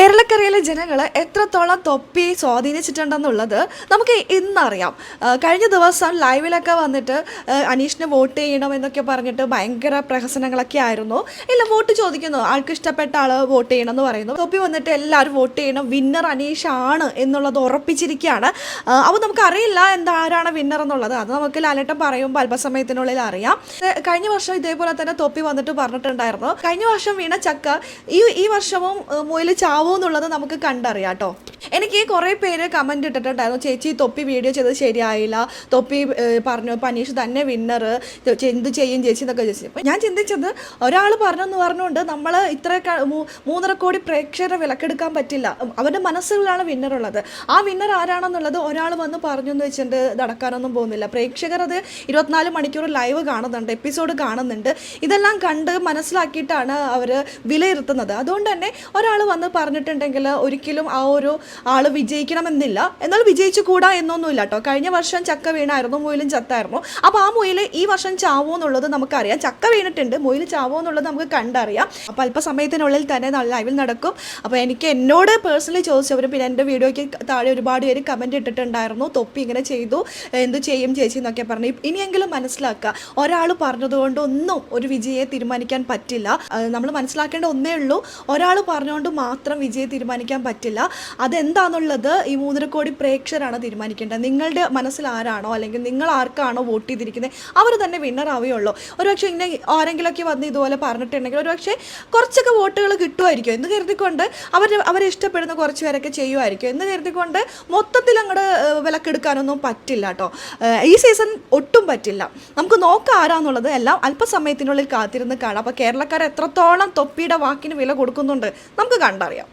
que കേരളക്കരയിലെ ജനങ്ങളെ എത്രത്തോളം തൊപ്പി സ്വാധീനിച്ചിട്ടുണ്ടെന്നുള്ളത് നമുക്ക് ഇന്നറിയാം. കഴിഞ്ഞ ദിവസം ലൈവിലൊക്കെ വന്നിട്ട് അനീഷിനെ വോട്ട് ചെയ്യണം എന്നൊക്കെ പറഞ്ഞിട്ട് ഭയങ്കര പ്രഹസനങ്ങളൊക്കെ ആയിരുന്നു. ഇല്ല വോട്ട് ചോദിക്കുന്നു. ആൾക്ക് ഇഷ്ടപ്പെട്ട ആൾ വോട്ട് ചെയ്യണം എന്ന് പറയുന്നു. തൊപ്പി വന്നിട്ട് എല്ലാവരും വോട്ട് ചെയ്യണം. വിന്നർ അനീഷ് ആണ് എന്നുള്ളത് ഉറപ്പിച്ചിരിക്കുകയാണ്. അപ്പോൾ നമുക്ക് അറിയില്ല എന്താ ആരാണ് വിന്നർ എന്നുള്ളത്. അത് നമുക്ക് ലാലേട്ടൻ പറയുമ്പോൾ അല്പസമയത്തിനുള്ളിൽ അറിയാം. കഴിഞ്ഞ വർഷം ഇതേപോലെ തന്നെ തൊപ്പി വന്നിട്ട് പറഞ്ഞിട്ടുണ്ടായിരുന്നു. കഴിഞ്ഞ വർഷം വീണ ചക്ക ഈ ഈ വർഷവും മുയിൽ ചാവും എന്നുള്ളത് നമുക്ക് കണ്ടറിയാം കേട്ടോ. എനിക്ക് കുറേ പേര് കമന്റ് ഇട്ടിട്ടുണ്ടായിരുന്നു. ചേച്ചി തൊപ്പി വീഡിയോ ചെയ്തത് ശരിയായില്ല. തൊപ്പി പറഞ്ഞു പനീഷ് തന്നെ വിന്നർ എന്ത് ചെയ്യും ചേച്ചി എന്നൊക്കെ ചോദിച്ചു. അപ്പം ഞാൻ ചിന്തിച്ചത് ഒരാൾ പറഞ്ഞെന്ന് പറഞ്ഞുകൊണ്ട് നമ്മൾ ഇത്ര മൂന്നര കോടി പ്രേക്ഷകരെ വിലക്കെടുക്കാൻ പറ്റില്ല. അവരുടെ മനസ്സുകളിലാണ് വിന്നർ ഉള്ളത്. ആ വിന്നർ ആരാണെന്നുള്ളത് ഒരാൾ വന്ന് പറഞ്ഞു എന്ന് വെച്ചിട്ട് നടക്കാനൊന്നും പോകുന്നില്ല. പ്രേക്ഷകർ അത് ഇരുപത്തിനാല് മണിക്കൂർ ലൈവ് കാണുന്നുണ്ട് എപ്പിസോഡ് കാണുന്നുണ്ട്. ഇതെല്ലാം കണ്ട് മനസ്സിലാക്കിയിട്ടാണ് അവർ വിലയിരുത്തുന്നത്. അതുകൊണ്ട് തന്നെ ഒരാൾ വന്ന് പറഞ്ഞിട്ടുണ്ടെങ്കിൽ ഒരിക്കലും ആ ഒരു ആൾ വിജയിക്കണമെന്നില്ല. എന്നാൽ വിജയിച്ചു കൂടാ എന്നൊന്നുമില്ല കേട്ടോ കഴിഞ്ഞ വർഷം ചക്ക വീണായിരുന്നു മുയിലും ചത്തായിരുന്നു. അപ്പോൾ ആ മുയിൽ ഈ വർഷം ചാവോ എന്നുള്ളത് നമുക്കറിയാം. ചക്ക വീണിട്ടുണ്ട് മുയിൽ ചാവോ എന്നുള്ളത് നമുക്ക് കണ്ടറിയാം. അപ്പോൾ അല്പസമയത്തിനുള്ളിൽ തന്നെ ലൈവിൽ നടക്കും. അപ്പോൾ എനിക്ക് എന്നോട് പേഴ്സണലി ചോദിച്ചവർ പിന്നെ എന്റെ വീഡിയോയ്ക്ക് താഴെ ഒരുപാട് പേര് കമന്റ് ഇട്ടിട്ടുണ്ടായിരുന്നു. തൊപ്പി ഇങ്ങനെ ചെയ്തു. എന്ത് ചെയ്യും ചേച്ചി എന്നൊക്കെ പറഞ്ഞു. ഇനിയെങ്കിലും മനസ്സിലാക്കുക. ഒരാൾ പറഞ്ഞതുകൊണ്ട് ഒന്നും ഒരു വിജയെ തീരുമാനിക്കാൻ പറ്റില്ല. നമ്മൾ മനസ്സിലാക്കേണ്ട ഒന്നേ ഉള്ളൂ. ഒരാൾ പറഞ്ഞുകൊണ്ട് മാത്രം വിജയെ തീരുമാനിക്കാൻ പറ്റില്ല. അതെന്താണെന്നുള്ളത് ഈ മൂന്നര കോടി പ്രേക്ഷകരാണ് തീരുമാനിക്കേണ്ടത്. നിങ്ങളുടെ മനസ്സിൽ ആരാണോ അല്ലെങ്കിൽ നിങ്ങൾ ആർക്കാണോ വോട്ട് ചെയ്തിരിക്കുന്നത്? അവർ തന്നെ വിന്നർ ആവുകയുള്ളൂ. ഒരുപക്ഷെ ഇങ്ങനെ ആരെങ്കിലുമൊക്കെ വന്ന് ഇതുപോലെ പറഞ്ഞിട്ടുണ്ടെങ്കിൽ ഒരുപക്ഷെ കുറച്ചൊക്കെ വോട്ടുകൾ കിട്ടുമായിരിക്കും. എന്ന് കരുതിക്കൊണ്ട് അവർ അവരെ ഇഷ്ടപ്പെടുന്ന കുറച്ച് പേരൊക്കെ ചെയ്യുമായിരിക്കും. എന്ന് കരുതിക്കൊണ്ട് മൊത്തത്തിൽ അങ്ങോട്ട് വിലക്കെടുക്കാനൊന്നും പറ്റില്ല കേട്ടോ. ഈ സീസൺ ഒട്ടും പറ്റില്ല. നമുക്ക് നോക്കാം ആരാന്നുള്ളത്. എല്ലാം അല്പസമയത്തിനുള്ളിൽ കാത്തിരുന്ന് കാണാം. അപ്പോൾ കേരളക്കാർ എത്രത്തോളം തൊപ്പിയുടെ വാക്കിന് വില കൊടുക്കുന്നുണ്ട് നമുക്ക് കണ്ടറിയാം.